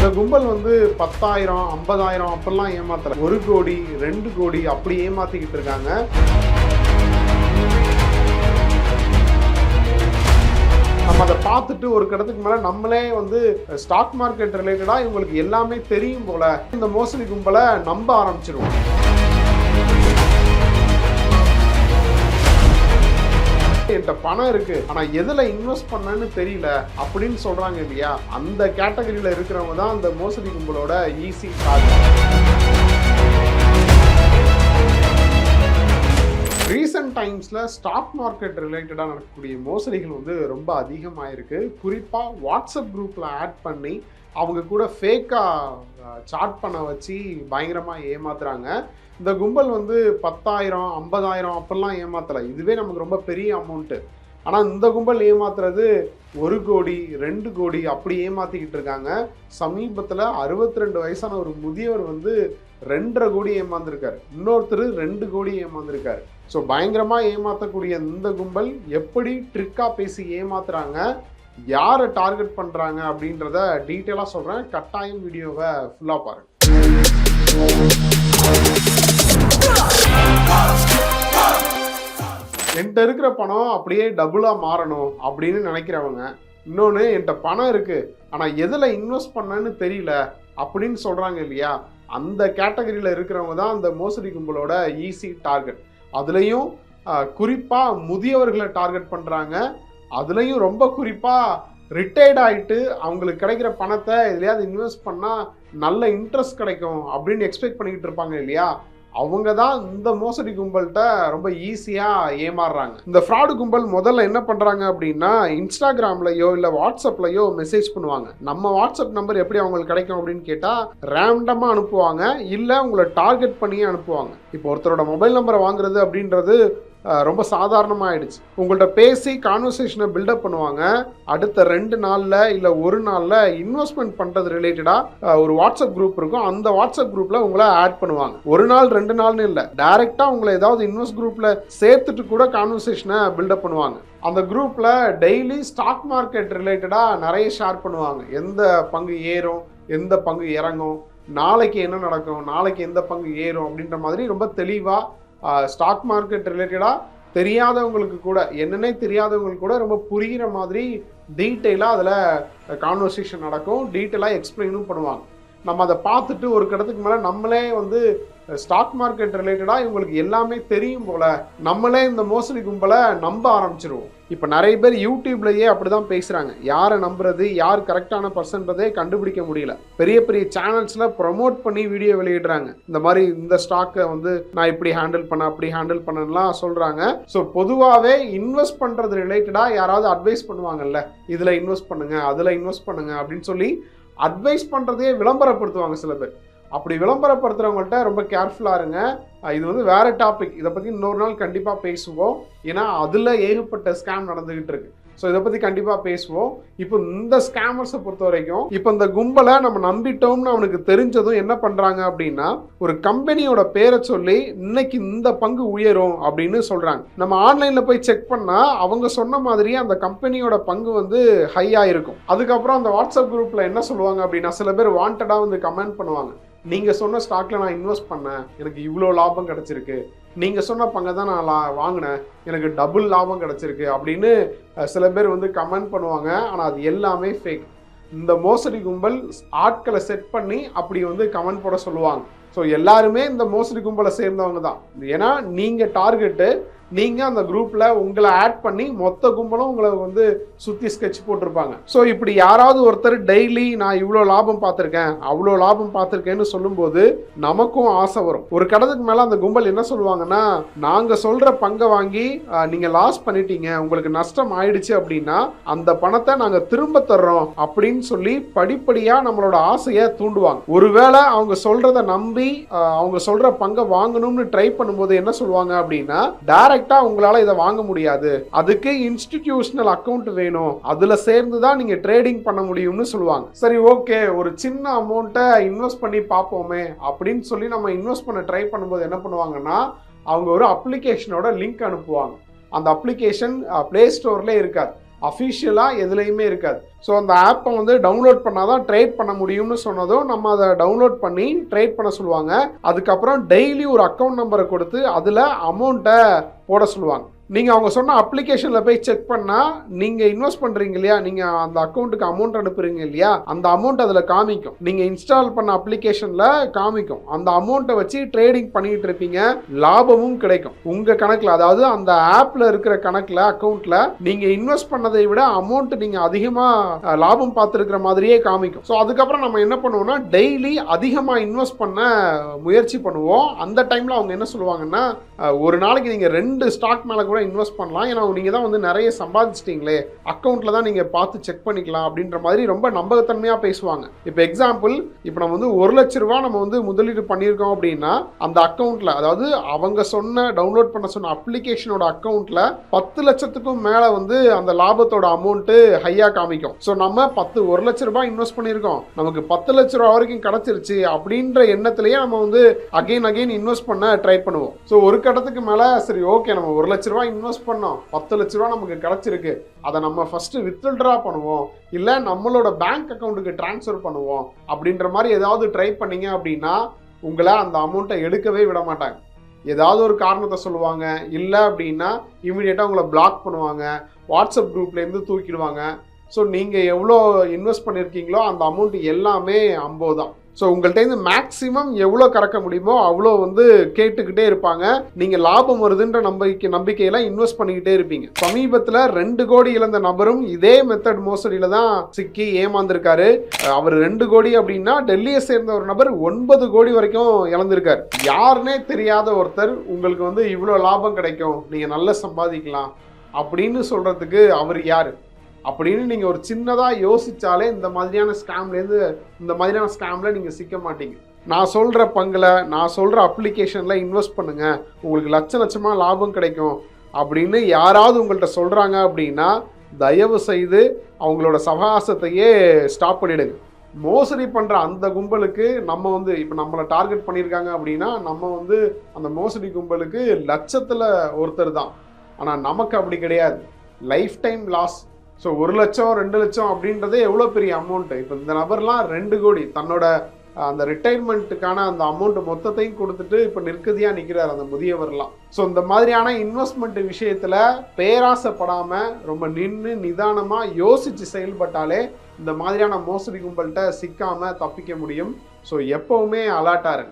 இந்த கும்பல் வந்து பத்தாயிரம் ஐம்பதாயிரம் அப்படிலாம் ஏமாத்தல. ஒரு கோடி ரெண்டு கோடி அப்படி ஏமாத்திக்கிட்டு இருக்காங்க. நம்ம அதை பார்த்துட்டு ஒரு கடத்துக்கு மேலே நம்மளே வந்து ஸ்டாக் மார்க்கெட் ரிலேட்டடாக இவங்களுக்கு எல்லாமே தெரியும் போல. இந்த மோசடி கும்பலை நம்ப ஆரம்பிச்சிருவோம். என்கிட்ட பணம் இருக்கு ஆனா எதுல இன்வெஸ்ட் பண்ணன்னு தெரியல அப்படின்னு சொல்றாங்க இல்லையா? அந்த கேட்டகரியில இருக்கிறவங்க தான் அந்த மோசடி கும்பலோட ஈஸி காரணம் ரீசெண்ட் டைம்ஸில் ஸ்டாக் மார்க்கெட் ரிலேட்டடாக நடக்கக்கூடிய மோசடிகள் வந்து ரொம்ப அதிகமாகிருக்கு குறிப்பாக வாட்ஸ்அப் குரூப்பில் ஆட் பண்ணி அவங்க கூட ஃபேக்காக சாட் பண்ண வச்சு பயங்கரமாக ஏமாத்துறாங்க. இந்த கும்பல் வந்து பத்தாயிரம் ஐம்பதாயிரம் அப்படிலாம் ஏமாத்தலை. இதுவே நமக்கு ரொம்ப பெரிய அமௌண்ட்டு ஆனால் இந்த கும்பல் ஏமாத்துறது ஒரு கோடி ரெண்டு கோடி அப்படி ஏமாற்றிக்கிட்டு இருக்காங்க. சமீபத்தில் அறுபத்தி ரெண்டு வயசான ஒரு முதியவர் வந்து ரெண்டரை கோடி ஏமாந்துருக்காரு. இன்னொருத்தர் ரெண்டு கோடி ஏமாந்துருக்காரு. ஸோ பயங்கரமாக ஏமாற்றக்கூடிய இந்த கும்பல் எப்படி ட்ரிக்காக பேசி ஏமாத்துறாங்க யாரை டார்கெட் பண்ணுறாங்க அப்படின்றத டீட்டெயிலாக சொல்கிறேன் கட்டாயம் வீடியோவை ஃபுல்லாக பாருங்க. என்கிட்ட இருக்கிற பணம் அப்படியே டபுளாக மாறணும் அப்படின்னு நினைக்கிறவங்க இன்னொன்று என்கிட்ட பணம் இருக்குது ஆனால் எதில் இன்வெஸ்ட் பண்ணேன்னு தெரியல அப்படின்னு சொல்கிறாங்க இல்லையா? அந்த கேட்டகரியில் இருக்கிறவங்க தான் அந்த மோசடி கும்பலோட ஈஸி டார்கெட் அதுலேயும் குறிப்பாக முதியவர்களை டார்கெட் பண்ணுறாங்க அதுலேயும் ரொம்ப குறிப்பாக ரிட்டையர்ட் ஆகிட்டு அவங்களுக்கு கிடைக்கிற பணத்தை எதுலையாவது இன்வெஸ்ட் பண்ணால் நல்ல இன்ட்ரெஸ்ட் கிடைக்கும் அப்படின்னு எக்ஸ்பெக்ட் பண்ணிக்கிட்டு இருப்பாங்க இல்லையா? அவங்க தான் இந்த மோசடி கும்பல்கிட்ட ரொம்ப ஈஸியாக ஏமாறுறாங்க. இந்த ஃப்ராடு கும்பல் முதல்ல என்ன பண்ணுறாங்க அப்படின்னா இன்ஸ்டாகிராம்லையோ இல்லை வாட்ஸ்அப்லையோ மெசேஜ் பண்ணுவாங்க. நம்ம வாட்ஸ்அப் நம்பர் எப்படி அவங்களுக்கு கிடைக்கும் அப்படின்னு கேட்டால் ரேண்டமாக அனுப்புவாங்க. இல்லை உங்களை டார்கெட் பண்ணியே அனுப்புவாங்க. இப்போ ஒருத்தரோட மொபைல் நம்பரை வாங்குறது அப்படின்றது ரொம்ப சாதாரணமாகிடுச்சு உங்கள்கிட்ட பேசி கான்வர்சேஷனை பில்டப் பண்ணுவாங்க. அடுத்த ரெண்டு நாளில் இல்லை ஒரு நாளில் இன்வெஸ்ட்மெண்ட் பண்ணுறது ரிலேட்டடாக ஒரு வாட்ஸ்அப் குரூப் இருக்கும். அந்த வாட்ஸ்அப் குரூப்பில் உங்களை ஆட் பண்ணுவாங்க. ஒரு நாள் ரெண்டு நாள்னு இல்லை. டைரெக்டாக உங்களை ஏதாவது இன்வெஸ்ட் குரூப்பில் சேர்த்துட்டு கூட கான்வர்சேஷனை பில்டப் பண்ணுவாங்க. அந்த குரூப்பில் டெய்லி ஸ்டாக் மார்க்கெட் ரிலேட்டடாக நிறைய ஷேர் பண்ணுவாங்க. எந்த பங்கு ஏறும் எந்த பங்கு இறங்கும் நாளைக்கு என்ன நடக்கும் நாளைக்கு எந்த பங்கு ஏறும் அப்படின்ற மாதிரி ரொம்ப தெளிவாக ஸ்டாக் மார்க்கெட் ரிலேட்டடாக தெரியாதவங்களுக்கு கூட என்னன்னே தெரியாதவங்களுக்கு கூட ரொம்ப புரிகிற மாதிரி டீட்டெயிலாக அதில் கான்வர்சேஷன் நடக்கும். டீட்டெயிலாக எக்ஸ்பிளைனும் பண்ணுவாங்க. நம்ம அதை பார்த்துட்டு ஒரு கடத்துக்கு மேலே நம்மளே வந்து ஸ்டாக் மார்க்கெட் ரிலேட்டடாக இவங்களுக்கு எல்லாமே தெரியும் போல நம்மளே இந்த மோசடி கும்பலை நம்ப ஆரம்பிச்சிருவோம். இப்போ நிறைய பேர் யூடியூப்லயே அப்படிதான் பேசுகிறாங்க யாரை நம்புறது யார் கரெக்டான பர்சன்றதே கண்டுபிடிக்க முடியல. பெரிய பெரிய சேனல்ஸில் ப்ரொமோட் பண்ணி வீடியோ வெளியிடுறாங்க. இந்த மாதிரி இந்த ஸ்டாக்கை வந்து நான் இப்படி ஹேண்டில் பண்ண அப்படி ஹேண்டில் பண்ணலாம் சொல்கிறாங்க ஸோ பொதுவாகவே இன்வெஸ்ட் பண்ணுறது ரிலேட்டடாக யாராவது அட்வைஸ் பண்ணுவாங்கல்ல. இதில் இன்வெஸ்ட் பண்ணுங்கள் அதில் இன்வெஸ்ட் பண்ணுங்க அப்படின்னு சொல்லி அட்வைஸ் பண்ணுறதையே விளம்பரப்படுத்துவாங்க சில பேர். அப்படி விளம்பரப்படுத்துறவங்கள்ட்ட ரொம்ப கேர்ஃபுல்லாக இருங்க. இது வந்து வேற டாபிக் இதை பற்றி இன்னொரு நாள் கண்டிப்பாக பேசுவோம். ஏன்னா அதில் ஏகப்பட்ட ஸ்கேம் நடந்துகிட்டு இருக்கு. ஸோ இதை பற்றி கண்டிப்பாக பேசுவோம். இப்போ இந்த ஸ்கேமர்ஸை பொறுத்த வரைக்கும் இப்போ இந்த கும்பலை நம்ம நம்பிட்டோம்னு அவனுக்கு தெரிஞ்சதும் என்ன பண்ணுறாங்க அப்படின்னா ஒரு கம்பெனியோட பேரை சொல்லி இன்னைக்கு இந்த பங்கு உயரும் அப்படின்னு சொல்கிறாங்க நம்ம ஆன்லைனில் போய் செக் பண்ணால் அவங்க சொன்ன மாதிரியே அந்த கம்பெனியோட பங்கு வந்து ஹையாக இருக்கும் அதுக்கப்புறம் அந்த வாட்ஸ்அப் குரூப்பில் என்ன சொல்லுவாங்க அப்படின்னா சில பேர் வாண்டடாக வந்து கமெண்ட் பண்ணுவாங்க. நீங்கள் சொன்ன ஸ்டாக்ல நான் இன்வெஸ்ட் பண்ணேன். எனக்கு இவ்வளோ லாபம் கிடச்சிருக்கு. நீங்கள் சொன்ன பங்கை தான் நான் லா- வாங்கினேன். எனக்கு டபுள் லாபம் கிடைச்சிருக்கு அப்படின்னு சில பேர் வந்து கமெண்ட் பண்ணுவாங்க. ஆனால் அது எல்லாமே ஃபேக் இந்த மோசடி கும்பல் ஆட்களை செட் பண்ணி அப்படி வந்து கமெண்ட் போட சொல்லுவாங்க. ஸோ எல்லாருமே இந்த மோசடி கும்பலை சேர்ந்தவங்க தான். ஏன்னா நீங்கள் டார்கெட்டு நீங்கள் அந்த குரூப்பில் உங்களை ஆட் பண்ணி மொத்த கும்பலும் உங்களை வந்து சுற்றி ஸ்கெட்ச் போட்டிருப்பாங்க. ஸோ இப்படி யாராவது ஒருத்தர் டெய்லி நான் இவ்வளோ லாபம் பார்த்துருக்கேன் அவ்வளோ லாபம் பார்த்துருக்கேன்னு சொல்லும்போது நமக்கும் ஆசை வரும். ஒரு கடத்துக்கு மேலே அந்த கும்பல் என்ன சொல்லுவாங்கன்னா நாங்கள் சொல்கிற பங்கை வாங்கி நீங்கள் லாஸ் பண்ணிட்டீங்க உங்களுக்கு நஷ்டம் ஆயிடுச்சு அப்படின்னா அந்த பணத்தை நாங்கள் திரும்ப தர்றோம் அப்படின்னு சொல்லி படிப்படியாக நம்மளோட ஆசையை தூண்டுவாங்க. ஒருவேளை அவங்க சொல்கிறத நம்பி அவங்க சொல்கிற பங்கை வாங்கணும்னு ட்ரை பண்ணும்போது என்ன சொல்லுவாங்க அப்படின்னா டேரக்ட் உங்களால இதை வாங்க முடியாது. அதுக்கு இன்ஸ்டிடியூஷனல் அக்கவுண்ட் வேணும். அதுல சேர்ந்து தான் நீங்க ட்ரேடிங் பண்ண முடியும்னு சொல்லுவாங்க. சரி ஓகே ஒரு சின்ன அமௌண்ட்டை இன்வெஸ்ட் பண்ணி பார்ப்போமே அப்படின்னு சொல்லி நம்ம இன்வெஸ்ட் பண்ண ட்ரை பண்ணும்போது என்ன பண்ணுவாங்கன்னா அவங்க ஒரு அப்ளிகேஷனோட லிங்க் அனுப்புவாங்க. அந்த அப்ளிகேஷன் ப்ளே ஸ்டோர்லேயே இருக்காது. அஃபிஷியலாக எதுலேயுமே இருக்காது. ஸோ அந்த ஆப்பை வந்து டவுன்லோட் பண்ணால் தான் ட்ரேட் பண்ண முடியும்னு சொன்னதும் நம்ம அதை டவுன்லோட் பண்ணி ட்ரேட் பண்ண சொல்லுவாங்க. அதுக்கப்புறம் டெய்லி ஒரு அக்கௌண்ட் நம்பரை கொடுத்து அதில் அமௌண்ட்டை போட சொல்லுவாங்க. நீங்கள் அவங்க சொன்ன அப்ளிகேஷனில் போய் செக் பண்ணால் நீங்கள் இன்வெஸ்ட் பண்ணுறீங்க இல்லையா? நீங்கள் அந்த அக்கௌண்ட்டுக்கு அமௌண்ட் அனுப்புறீங்க இல்லையா? அந்த அமௌண்ட் அதில் காமிக்கும். நீங்கள் இன்ஸ்டால் பண்ண அப்ளிகேஷனில் காமிக்கும். அந்த அமௌண்ட்டை வச்சு ட்ரேடிங் பண்ணிக்கிட்டு இருப்பீங்க. லாபமும் கிடைக்கும். உங்கள் கணக்கில் அதாவது அந்த ஆப்பில் இருக்கிற கணக்கில் அக்கௌண்ட்டில் நீங்கள் இன்வெஸ்ட் பண்ணதை விட அமௌண்ட் நீங்கள் அதிகமாக லாபம் பார்த்துருக்கிற மாதிரியே காமிக்கும். ஸோ அதுக்கப்புறம் நம்ம என்ன பண்ணுவோம்னா டெய்லி அதிகமாக இன்வெஸ்ட் பண்ண முயற்சி பண்ணுவோம். அந்த டைமில் அவங்க என்ன சொல்லுவாங்கன்னா ஒரு நாளைக்கு நீங்கள் ரெண்டு ஸ்டாக் மேலே கூட இன்வெஸ்ட் பண்ணலாம். ஏன்னா நீங்கள் தான் வந்து நிறைய சம்பாதிச்சிட்டிங்களே. அக்கௌண்ட்டில் தான் நீங்கள் பார்த்து செக் பண்ணிக்கலாம் அப்படின்ற மாதிரி ரொம்ப நம்பகத்தன்மையாக பேசுவாங்க. இப்போ எக்ஸாம்பிள் இப்போ நம்ம வந்து ஒரு லட்ச ரூபா நம்ம வந்து முதலீடு பண்ணியிருக்கோம் அப்படின்னா அந்த அக்கௌண்ட்டில் அதாவது அவங்க சொன்ன டவுன்லோட் பண்ண சொன்ன அப்ளிகேஷனோட அக்கௌண்ட்டில் பத்து லட்சத்துக்கும் மேலே வந்து அந்த லாபத்தோட அமௌண்ட்டு ஹையாக காமிக்கும். ஸோ நம்ம பத்து ஒரு லட்ச ரூபாய் இன்வெஸ்ட் பண்ணியிருக்கோம். நமக்கு பத்து லட்ச ரூபா வரைக்கும் கிடச்சிருச்சு அப்படின்ற எண்ணத்திலேயே நம்ம வந்து அகைன் அகைன் இன்வெஸ்ட் பண்ண ட்ரை பண்ணுவோம். ஸோ ஒரு கட்டத்துக்கு மேலே சரி ஓகே நம்ம ஒரு லட்ச ரூபாய் இன்வெஸ்ட் பண்ணோம். பத்து லட்ச ரூபா நமக்கு கிடச்சிருக்கு. அதை நம்ம ஃபஸ்ட்டு வித்ட்ரா பண்ணுவோம். இல்லை நம்மளோட பேங்க் அக்கௌண்ட்டுக்கு ட்ரான்ஸ்ஃபர் பண்ணுவோம். அப்படின்ற மாதிரி ஏதாவது ட்ரை பண்ணீங்க அப்படின்னா உங்களை அந்த அமௌண்ட்டை எடுக்கவே விட மாட்டாங்க. ஏதாவது ஒரு காரணத்தை சொல்லுவாங்க. இல்லை அப்படின்னா இமீடியட்டாக உங்களை பிளாக் பண்ணுவாங்க. வாட்ஸ்அப் குரூப்லேருந்து தூக்கிடுவாங்க. ஸோ நீங்கள் எவ்வளோ இன்வெஸ்ட் பண்ணியிருக்கீங்களோ அந்த அமௌண்ட் எல்லாமே ஐம்பது தான். ஸோ உங்கள்கிட்ட மேக்ஸிமம் எவ்வளோ கறக்க முடியுமோ அவ்வளோ வந்து கேட்டுக்கிட்டே இருப்பாங்க. நீங்கள் லாபம் வருதுன்ற நம்பிக்கை நம்பிக்கையில இன்வெஸ்ட் பண்ணிக்கிட்டே இருப்பீங்க. சமீபத்தில் ரெண்டு கோடி இழந்த நபரும் இதே மெத்தட் மோசடியில் தான் சிக்கி ஏமாந்திருக்காரு. அவர் ரெண்டு கோடி அப்படின்னா டெல்லியை சேர்ந்த ஒரு நபர் ஒன்பது கோடி வரைக்கும் இழந்திருக்காரு. யாருனே தெரியாத ஒருத்தர் உங்களுக்கு வந்து இவ்வளோ லாபம் கிடைக்கும் நீங்கள் நல்லா சம்பாதிக்கலாம் அப்படின்னு சொல்கிறதுக்கு அவர் யார்? அப்படின்னு நீங்கள் ஒரு சின்னதாக யோசித்தாலே இந்த மாதிரியான ஸ்கேம்லேருந்து இந்த மாதிரியான ஸ்கேமில் நீங்கள் சிக்க மாட்டீங்க. நான் சொல்கிற பங்கில் நான் சொல்கிற அப்ளிகேஷனில் இன்வெஸ்ட் பண்ணுங்கள் உங்களுக்கு லட்ச லட்சமாக லாபம் கிடைக்கும் அப்படின்னு யாராவது உங்கள்கிட்ட சொல்கிறாங்க அப்படின்னா தயவு செய்து அவங்களோட சகாசத்தையே ஸ்டாப் பண்ணிடுங்க. மோசடி பண்ணுற அந்த கும்பலுக்கு நம்ம வந்து இப்போ நம்மளை டார்கெட் பண்ணியிருக்காங்க அப்படின்னா நம்ம வந்து அந்த மோசடி கும்பலுக்கு லட்சத்தில் ஒருத்தர் தான். ஆனால் நமக்கு அப்படி கிடையாது. லைஃப் டைம் லாஸ் ஸோ ஒரு லட்சம் ரெண்டு லட்சம் அப்படின்றதே எவ்வளோ பெரிய அமௌண்ட்டு இப்போ இந்த நபர்லாம் ரெண்டு கோடி. தன்னோட அந்த ரிட்டைர்மெண்ட்டுக்கான அந்த அமௌண்ட் மொத்தத்தையும் கொடுத்துட்டு இப்போ நிற்கதியாக நிற்கிறார் அந்த முதியவர்லாம். ஸோ இந்த மாதிரியான இன்வெஸ்ட்மெண்ட் விஷயத்தில் பேராசைப்படாமல் ரொம்ப நின்று நிதானமாக யோசித்து செயல்பட்டாலே இந்த மாதிரியான மோசடி கும்பல்கிட்ட சிக்காமல் தப்பிக்க முடியும். ஸோ எப்போவுமே அலர்ட்டாக இருங்க.